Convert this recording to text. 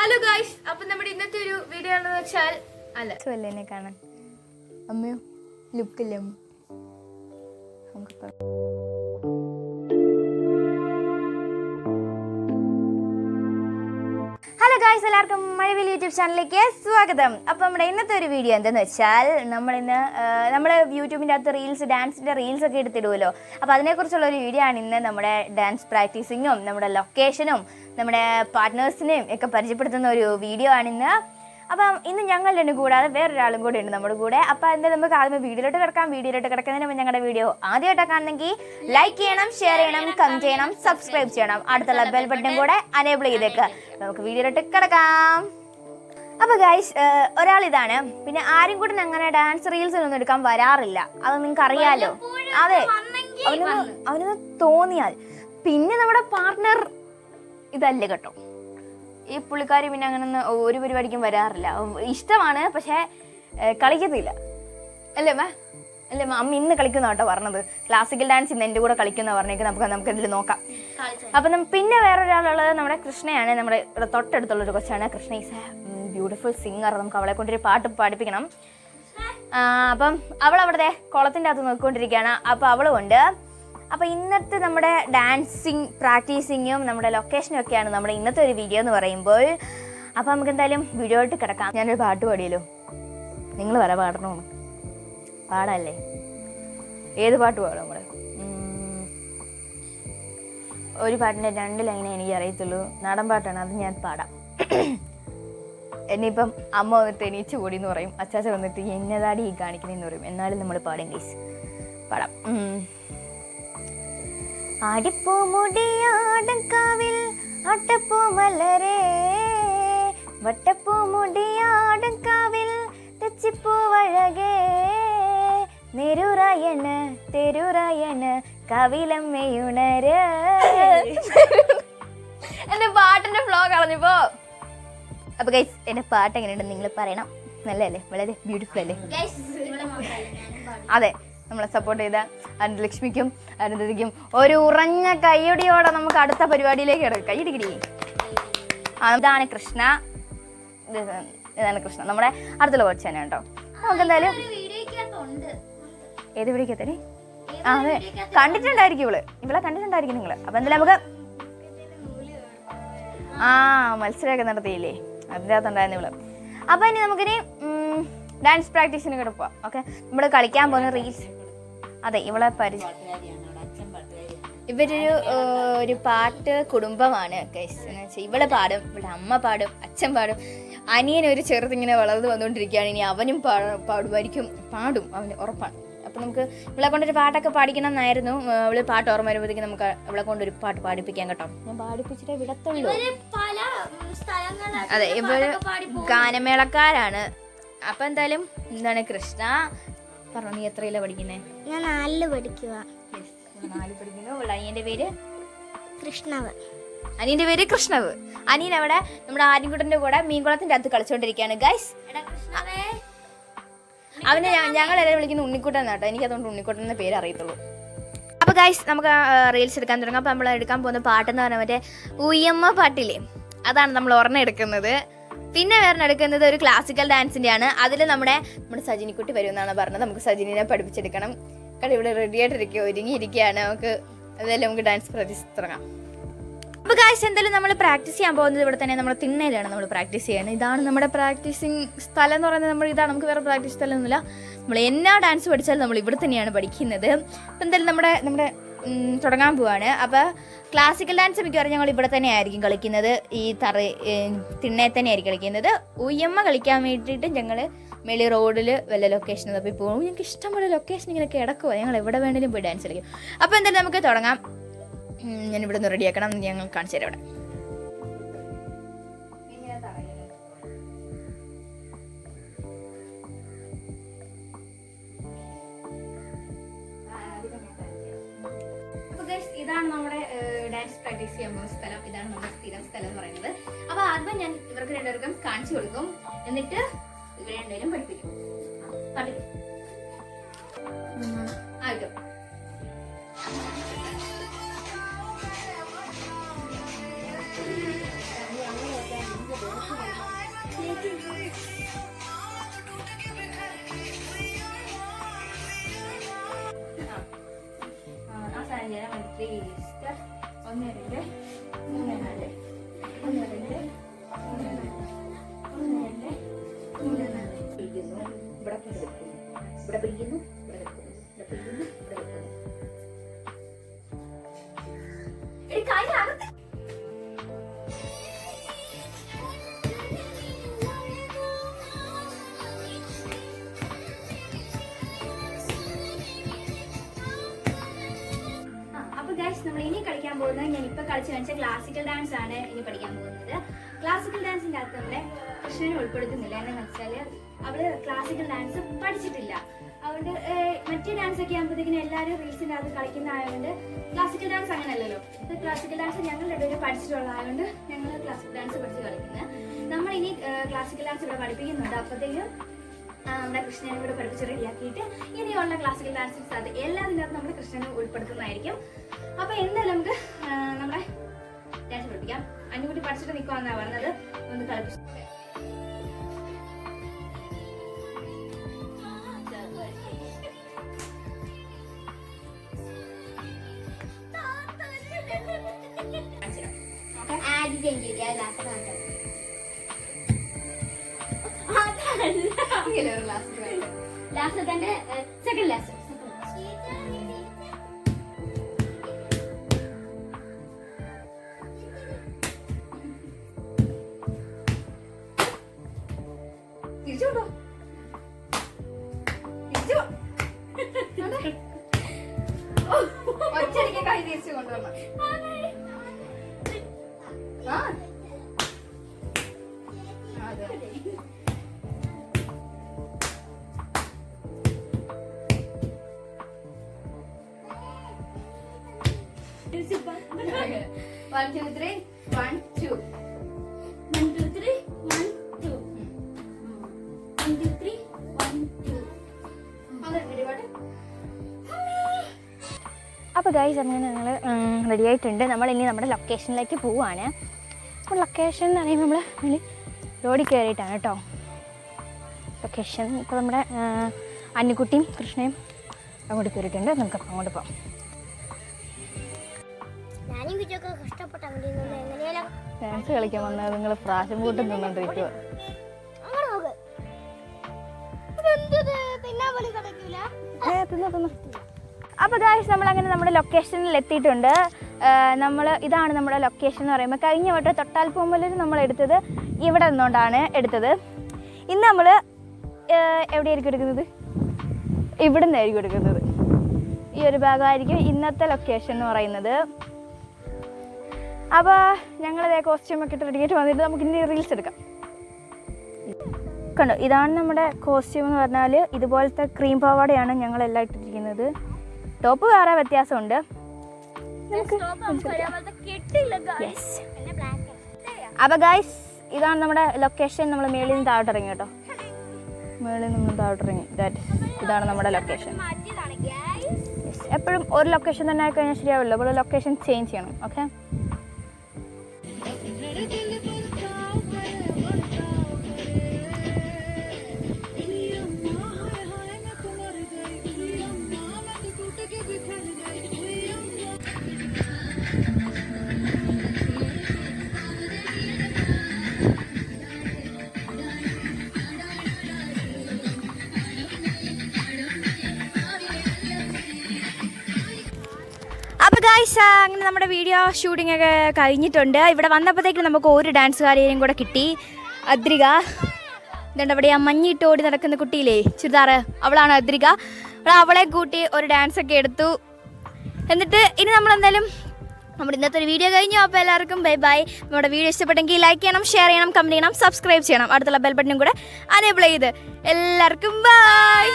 Hello guys അപ്പൊ നമ്മുടെ ഇന്നത്തെ ഒരു വീഡിയോ ആണെന്ന് വെച്ചാൽ അല്ല. ചൊല്ലനെ എന്നെ കാണാൻ? അമ്മയോ ലുക്കില്ലേ നമുക്ക് ഗായ്സ് എല്ലാവർക്കും മഴവിൽ യൂട്യൂബ് ചാനലിലേക്ക് സ്വാഗതം. അപ്പോൾ നമ്മുടെ ഇന്നത്തെ ഒരു വീഡിയോ എന്തെന്ന് വെച്ചാൽ നമ്മൾ ഇന്ന് നമ്മൾ യൂട്യൂബിന്റെ അകത്ത് റീൽസ് ഡാൻസിന്റെ റീൽസ് ഒക്കെ എടുത്തിടുമല്ലോ അപ്പോൾ അതിനെക്കുറിച്ചുള്ള ഒരു വീഡിയോ ആണ് ഇന്ന് നമ്മുടെ ഡാൻസ് പ്രാക്ടീസിങ്ങും നമ്മുടെ ലൊക്കേഷനും നമ്മുടെ പാർട്ട്നേഴ്സിനെയും ഒക്കെ പരിചയപ്പെടുത്തുന്ന ഒരു വീഡിയോ ആണ് ഇന്ന്. അപ്പം ഇന്ന് ഞങ്ങൾ രണ്ടും കൂടാതെ വേറൊരാളും കൂടെ ഉണ്ട് നമ്മുടെ കൂടെ. അപ്പം എന്തായാലും നമുക്ക് ആദ്യം വീഡിയോയിലോട്ട് കിടക്കാം. വീഡിയോയിലോട്ട് കിടക്കുന്നതിന് മുമ്പ് ഞങ്ങളുടെ വീഡിയോ ആദ്യമായിട്ടൊക്കെ ആണെങ്കിൽ ലൈക്ക് ചെയ്യണം ഷെയർ ചെയ്യണം കമന്റ് ചെയ്യണം സബ്സ്ക്രൈബ് ചെയ്യണം. അടുത്തുള്ള ബെൽ ബട്ടൺ കൂടെ അനേബിൾ ചെയ്തേക്ക്. നമുക്ക് വീഡിയോയിലോട്ട് കിടക്കാം. അപ്പോൾ ഗൈസ് ഒരാൾ ഇതാണ്. പിന്നെ ആരും കൂടെ അങ്ങനെ ഡാൻസ് റീൽസിനൊന്നും എടുക്കാൻ വരാറില്ല. അത് നിങ്ങൾക്ക് അറിയാലോ. അതെ. അവനൊന്ന് അവനൊന്ന് തോന്നിയാൽ പിന്നെ നമ്മുടെ പാർട്ട്ണർ ഇതല്ല കേട്ടോ. ഈ പുള്ളിക്കാരി പിന്നെ അങ്ങനെ ഒന്നും ഒരു പരിപാടിക്കും വരാറില്ല. ഇഷ്ടമാണ് പക്ഷേ കളിക്കത്തില്ല. അല്ലേ മാ? അല്ലേ അമ്മ അമ്മ ഇന്ന് കളിക്കുന്ന കേട്ടോ പറഞ്ഞത്. ക്ലാസിക്കൽ ഡാൻസ് ഇന്ന് എന്റെ കൂടെ കളിക്കുന്ന പറഞ്ഞേക്ക് നമുക്ക് നമുക്ക് ഇതിൽ നോക്കാം. അപ്പം പിന്നെ വേറൊരാളുള്ളത് നമ്മുടെ കൃഷ്ണയാണ്. നമ്മുടെ തൊട്ടടുത്തുള്ള ഒരു കൊച്ചാണ്. Krishna is a beautiful singer നമുക്ക് അവളെ കൊണ്ടൊരു പാട്ട് പാടിപ്പിക്കണം. അപ്പം അവൾ അവിടെ കുളത്തിന്റെ അകത്ത് നോക്കിക്കൊണ്ടിരിക്കുകയാണ്. അപ്പോൾ അവളും ഉണ്ട് അപ്പോൾ ഇന്നത്തെ നമ്മുടെ ഡാൻസിങ് പ്രാക്ടീസിങ്ങും നമ്മുടെ ലൊക്കേഷനും ഒക്കെയാണ് നമ്മുടെ ഇന്നത്തെ ഒരു വീഡിയോ എന്ന് പറയുമ്പോൾ. അപ്പോൾ നമുക്ക് എന്തായാലും വീഡിയോ ആയിട്ട് കിടക്കാം. ഞാനൊരു പാട്ട് പാടിയല്ലോ. നിങ്ങൾ വര പാടണോ? പാടല്ലേ? ഏത് പാട്ട് പാടും നമ്മൾ ഒരു പാട്ടിന്റെ രണ്ട് ലൈനേ എനിക്ക് അറിയത്തുള്ളൂ. നാടൻ പാട്ടാണ് അത് ഞാൻ പാടാം. എന്നിപ്പം അമ്മ വന്നിട്ട് എണീച്ച് കൂടി എന്ന് പറയും. അച്ചാച്ച വന്നിട്ട് എന്നതാടി ഈ പറയും? എന്നാലും നമ്മൾ പാടും ഗൈസ് പാടാം. ആടിപ്പൂ മുടിയാടക്കാവിൽ അട്ടപ്പൂ മലരേ. വട്ടപ്പൂ മുടിയാടക്കാവിൽ തെച്ചിപ്പൂ വഴകേ. നെരുറയണ തെരുറയണ കവിലമ്മയുണര്. എന്റെ പാട്ടിന്റെ ഫ്ലോ കളഞ്ഞപ്പോ. അപ്പൊ ഗൈസ് എന്റെ പാട്ട് എങ്ങനെയുണ്ടെന്ന് നിങ്ങൾ പറയണം. നല്ലതല്ലേ? വളരെ ബ്യൂട്ടിഫുൾ അല്ലേ? അതെ. നമ്മളെ സപ്പോർട്ട് ചെയ്ത അനന്തലക്ഷ്മിക്കും അനന്തതിക്കും ഒരു ഉറഞ്ഞ കൈയൊടിയോടെ നമുക്ക് അടുത്ത പരിപാടിയിലേക്ക് ഇടക്കും കൈയിടിക്കടി ഇതാണ് കൃഷ്ണ. ഇതാണ് കൃഷ്ണ. നമ്മുടെ അടുത്തുള്ള കോച്ച് തന്നെ കേട്ടോ. നമുക്ക് എന്തായാലും ഏത് വീടിക്കത്തേ ആ അതെ. കണ്ടിട്ടുണ്ടായിരിക്കും ഇവൾ. ഇവളെ കണ്ടിട്ടുണ്ടായിരിക്കും നിങ്ങൾ അപ്പൊ എന്തായാലും നമുക്ക് ആ മത്സരമൊക്കെ നടത്തിയില്ലേ? അതിന്റെ അകത്തുണ്ടായിരുന്നു ഇവൾ. അപ്പൊ ഇനി നമുക്കിനി ഡാൻസ് പ്രാക്ടീസിന് കൂടെ പോവാം. ഓക്കെ നമ്മൾ കളിക്കാൻ പോകുന്ന റീൽസ് അതെ ഇവളെ പരിചയം ഇവരൊരു ഒരു പാട്ട് കുടുംബമാണ് ഇവളെ പാടും ഇവിടെ അമ്മ പാടും അച്ഛൻ പാടും. അനിയൻ ഒരു ചെറുതിങ്ങനെ വളർന്നു വന്നുകൊണ്ടിരിക്കുകയാണ്. ഇനി അവനും പാടുമായിരിക്കും പാടും അവന് ഉറപ്പാണ്. അപ്പൊ നമുക്ക് ഇവളെ കൊണ്ടൊരു പാട്ടൊക്കെ പാടിക്കണം എന്നായിരുന്നു അവൾ പാട്ട് ഓർമ്മ വരുമ്പോഴത്തേക്ക് നമുക്ക് അവളെ ഒരു പാട്ട് പാടിപ്പിക്കാം കേട്ടോ. ഞാൻ പാടിപ്പിച്ചിട്ടേ വിടത്തുള്ളൂ. അതെ ഇവർ ഗാനമേളക്കാരാണ്. അപ്പൊ എന്തായാലും എന്താണ് കൃഷ്ണ പറഞ്ഞു നീ എത്രയില പഠിക്കുന്നേ? ഞാൻ നാലിൽ പഠിക്കുക നാല് പഠിക്കുന്നു. അനിയന്റെ പേര്? കൃഷ്ണവ്. അനിയന്റെ പേര് കൃഷ്ണവ്. അനിയൻ അവിടെ നമ്മുടെ ആര്യൻകുട്ടന്റെ കൂടെ മീൻകുളത്തിന്റെ അകത്ത് കളിച്ചോണ്ടിരിക്കുകയാണ്. ഗൈസ് അവനെ ഞങ്ങൾ എല്ലാവരും വിളിക്കുന്ന ഉണ്ണിക്കുട്ടൻ എന്നാട്ടോ. എനിക്ക് അതുകൊണ്ട് ഉണ്ണിക്കുട്ടൻ എന്ന പേര് അറിയത്തുള്ളൂ. അപ്പോൾ ഗൈസ് നമുക്ക് റീൽസ് എടുക്കാൻ തുടങ്ങാം. അപ്പോൾ നമ്മൾ എടുക്കാൻ പോകുന്ന പാട്ടെന്ന് പറഞ്ഞാൽ മറ്റേ ഉയ്യമ്മ പാട്ടില്ലേ? അതാണ് നമ്മൾ ഒരെണ്ണം എടുക്കുന്നത്. പിന്നെ വേറെ എടുക്കുന്നത് ഒരു ക്ലാസിക്കൽ ഡാൻസിന്റെ ആണ് അതിൽ നമ്മുടെ നമ്മുടെ സജിനിക്കുട്ടി വരുമെന്നാണ് പറഞ്ഞത്. നമുക്ക് സജിനിനെ പഠിപ്പിച്ചെടുക്കണം. കാരണം ഇവിടെ റെഡി ആയിട്ടിരിക്കുക ഒരുങ്ങിയിരിക്കുകയാണ്. നമുക്ക് അതെല്ലാം നമുക്ക് ഡാൻസ് പ്രാക്ടീസ് തുടങ്ങാം അപ്പോൾ ഗായ്സ് എന്തായാലും നമ്മൾ പ്രാക്ടീസ് ചെയ്യാൻ പോകുന്നത് ഇവിടെ തന്നെ നമ്മൾ തിണ്ണയിലാണ് നമ്മൾ പ്രാക്ടീസ് ചെയ്യുന്നത്. ഇതാണ് നമ്മുടെ പ്രാക്ടീസിങ് സ്ഥലം എന്ന് പറയുന്നത് നമ്മൾ ഇതാണ് നമുക്ക് വേറെ പ്രാക്ടീസ് സ്ഥലമൊന്നുമില്ല. നമ്മൾ എന്നാ ഡാൻസ് പഠിച്ചാലും നമ്മൾ ഇവിടെ തന്നെയാണ് പഠിക്കുന്നത്. അപ്പോൾ എന്തായാലും നമ്മുടെ നമ്മുടെ തുടങ്ങാൻ പോവാണ്. അപ്പോൾ ക്ലാസിക്കൽ ഡാൻസ് മിക്കവാറും ഞങ്ങൾ ഇവിടെ തന്നെ ആയിരിക്കും കളിക്കുന്നത്. ഈ തറ തിണ്ണയെ തന്നെ ആയിരിക്കും കളിക്കുന്നത്. ഉയ്യമ്മ കളിക്കാൻ വേണ്ടിയിട്ട് ഞങ്ങൾ മെളി റോഡിൽ വല്ല ലൊക്കേഷൻ അപ്പോൾ പോകും ഞങ്ങൾക്ക് ഇഷ്ടംപോലെ ലൊക്കേഷൻ ഇങ്ങനെ കിടക്കുമോ ഞങ്ങൾ എവിടെ വേണമെങ്കിലും പോയി ഡാൻസ് കളിക്കും. അപ്പോൾ എന്തായാലും നമുക്ക് തുടങ്ങാം. ഞാൻ ഇവിടെ നിന്ന് റെഡിയാക്കണം ഞങ്ങൾ കാണിച്ചു തരാം ഇവിടെ ഇതാണ് നമ്മുടെ ഡാൻസ് പ്രാക്ടീസ് ചെയ്യാൻ പോകുന്ന സ്ഥലം. ഇതാണ് നമ്മുടെ സ്ഥിരം സ്ഥലം എന്ന് പറയുന്നത്. അപ്പൊ ആദ്യം ഞാൻ ഇവർക്ക് രണ്ടുപേർക്കും കാണിച്ചു കൊടുക്കും. എന്നിട്ട് ഇവരെ രണ്ടുപേരും പഠിപ്പിക്കും. ത്രീ സ്റ്റെപ്പ് ഒന്ന് രണ്ട് മൂന്ന് നാല് ഒന്ന് രണ്ട് മൂന്ന് നാല് ഒന്ന് രണ്ട് മൂന്ന് നാല്. പിടിക്കുന്നു ഇവിടെ പിടിക്കുന്നു ഇവിടെ പിടിക്കുന്നു ഇവിടെ വെക്കുന്നു ഇവിടെ പിടിക്കുന്നു ഇവിടെ വെക്കുന്നു കാര്യം പോകുന്നത്. ഞാൻ ഇപ്പൊ കളിച്ചു കാണിച്ച ക്ലാസിക്കൽ ഡാൻസ് ആണ് ഇനി പഠിക്കാൻ പോകുന്നത്. ക്ലാസിക്കൽ ഡാൻസിന്റെ അകത്ത് നമ്മളെ കൃഷ്ണനെ ഉൾപ്പെടുത്തുന്നില്ല എന്താണെന്ന് വെച്ചാൽ അവൾ ക്ലാസിക്കൽ ഡാൻസ് പഠിച്ചിട്ടില്ല. അതുകൊണ്ട് മറ്റേ ഡാൻസ് ഒക്കെ ആകുമ്പോഴത്തേക്കിനും എല്ലാവരും റീൽസിന്റെ അകത്ത് കളിക്കുന്ന ആയതുകൊണ്ട് ക്ലാസിക്കൽ ഡാൻസ് അങ്ങനെയല്ലല്ലോ ഇത് ക്ലാസിക്കൽ ഡാൻസ് ഞങ്ങൾ പഠിച്ചിട്ടുള്ള പഠിച്ചിട്ടുള്ളതായതുകൊണ്ട് ഞങ്ങൾ ക്ലാസിക്കൽ ഡാൻസ് പഠിച്ച് കളിക്കുന്നത് നമ്മൾ ഇനി ക്ലാസിക്കൽ ഡാൻസ് ഇവിടെ പഠിപ്പിക്കുന്നുണ്ട്. അപ്പോഴത്തേക്കും നമ്മുടെ കൃഷ്ണനെ കൂടെ പഠിപ്പിച്ച് റെഡിയാക്കിയിട്ട് ഇനിയുള്ള ക്ലാസിക്കൽ ഡാൻസിന് അത് എല്ലാത്തിനകത്ത് നമ്മൾ കൃഷ്ണനെ ഉൾപ്പെടുത്തുന്നതായിരിക്കും. അപ്പൊ എന്തായാലും നമുക്ക് നമ്മുടെ ഡാൻസ് പഠിപ്പിക്കാം. അന്നുകൂടി പഠിച്ചിട്ട് നിൽക്കുവാന്നാ പറഞ്ഞത്. ഒന്ന് കളിപ്പിച്ചു ആദ്യം എനിക്ക് ലാസ്റ്റ് കാണാം ലാസ്റ്റ് തന്നെ സെക്കൻഡ് ലാസ്റ്റ് തിരിച്ചു കൊണ്ടോ തിരിച്ചു. ഒറ്റയടിക്ക് കൈ തിരിച്ചു കൊണ്ടുവരണം. ആ. അപ്പോൾ ഗൈസ് അങ്ങനെ ഞങ്ങൾ റെഡി ആയിട്ടുണ്ട്. നമ്മൾ ഇനി നമ്മുടെ ലൊക്കേഷനിലേക്ക് പോവുകയാണ് അപ്പോൾ ലൊക്കേഷൻ എന്ന് പറയുമ്പോൾ നമ്മൾ ഇനി റോഡിൽ കയറിയിട്ടാണ് കേട്ടോ. ലൊക്കേഷൻ ഇപ്പോൾ നമ്മുടെ അന്നിക്കുട്ടിയും കൃഷ്ണയും അങ്ങോട്ട് കയറിയിട്ടുണ്ട് നമുക്ക് അങ്ങോട്ട് പോകാം എങ്ങനെയാലും ഡാൻസ് കളിക്കാൻ വന്നാൽ നിങ്ങൾ പ്രാശം കൂട്ടം നിന്നോണ്ടിരിക്കുക തിന്നു തിന്നു. അപ്പോൾ ഗായ്സ് നമ്മൾ അങ്ങനെ നമ്മുടെ ലൊക്കേഷനിൽ എത്തിയിട്ടുണ്ട്. നമ്മൾ ഇതാണ് നമ്മുടെ ലൊക്കേഷൻ എന്ന് പറയുമ്പോൾ കഴിഞ്ഞ വട്ടം തൊട്ടാൽ തൊട്ടാൽപ്പൊമ്പലിൽ നമ്മൾ എടുത്തത് ഇവിടെ നിന്നുകൊണ്ടാണ് എടുത്തത്. ഇന്ന് നമ്മൾ എവിടെയായിരിക്കും എടുക്കുന്നത്? ഇവിടെ നിന്നായിരിക്കും എടുക്കുന്നത്. ഈ ഒരു ഭാഗമായിരിക്കും ഇന്നത്തെ ലൊക്കേഷൻ എന്ന് പറയുന്നത്. അപ്പോൾ ഞങ്ങളിതേ കോസ്റ്റ്യൂമൊക്കെ ഇട്ട് റെഡിയായിട്ട് വന്നിട്ട് നമുക്ക് ഇനി റീൽസ് എടുക്കാം. കണ്ടോ? ഇതാണ് നമ്മുടെ കോസ്റ്റ്യൂം എന്ന് പറഞ്ഞാൽ ഇതുപോലത്തെ ക്രീം പാവാടയാണ് ഞങ്ങളെല്ലാം ഇട്ടിരിക്കുന്നത്. ടോപ്പ് വേറെ വ്യത്യാസമുണ്ട്. അപ്പൊ ഗൈസ് ഇതാണ് നമ്മുടെ ലൊക്കേഷൻ നമ്മൾ മേളിൽ നിന്ന് താഴോട്ട് ഇറങ്ങി കേട്ടോ. മേളിൽ നിന്ന് താഴോട്ട് ഇറങ്ങി ദാറ്റ് ഇതാണ് നമ്മുടെ ലൊക്കേഷൻ എപ്പോഴും ഒരു ലൊക്കേഷൻ തന്നെ ആയി കഴിഞ്ഞാൽ ശരിയാവില്ല. അപ്പോൾ ലൊക്കേഷൻ ചേഞ്ച് ചെയ്യണം. ഓക്കെ ഗായ്സ് അങ്ങനെ നമ്മുടെ വീഡിയോ ഷൂട്ടിംഗ് ഒക്കെ കഴിഞ്ഞിട്ടുണ്ട്. ഇവിടെ വന്നപ്പോഴത്തേക്കും നമുക്ക് ഒരു ഡാൻസുകാരെയും കൂടെ കിട്ടി. അദ്രിക ഇതുണ്ട് അവിടെ ആ മഞ്ഞിട്ട് ഓടി നടക്കുന്ന കുട്ടിയില്ലേ ചുരിദാറ്. അവളാണ് അദ്രിക. അപ്പോൾ അവളെ കൂട്ടി ഒരു ഡാൻസ് ഒക്കെ എടുത്തു. എന്നിട്ട് ഇനി നമ്മൾ എന്തായാലും നമ്മുടെ ഇന്നത്തെ ഒരു വീഡിയോ കഴിഞ്ഞു. അപ്പോൾ എല്ലാവർക്കും ബൈ ബൈ നമ്മുടെ വീഡിയോ ഇഷ്ടപ്പെട്ടെങ്കിൽ ലൈക്ക് ചെയ്യണം ഷെയർ ചെയ്യണം കമന്റ് ചെയ്യണം സബ്സ്ക്രൈബ് ചെയ്യണം. അടുത്തുള്ള ബെൽ ബട്ടനും കൂടെ അനേബിൾ ചെയ്ത്. എല്ലാവർക്കും ബൈ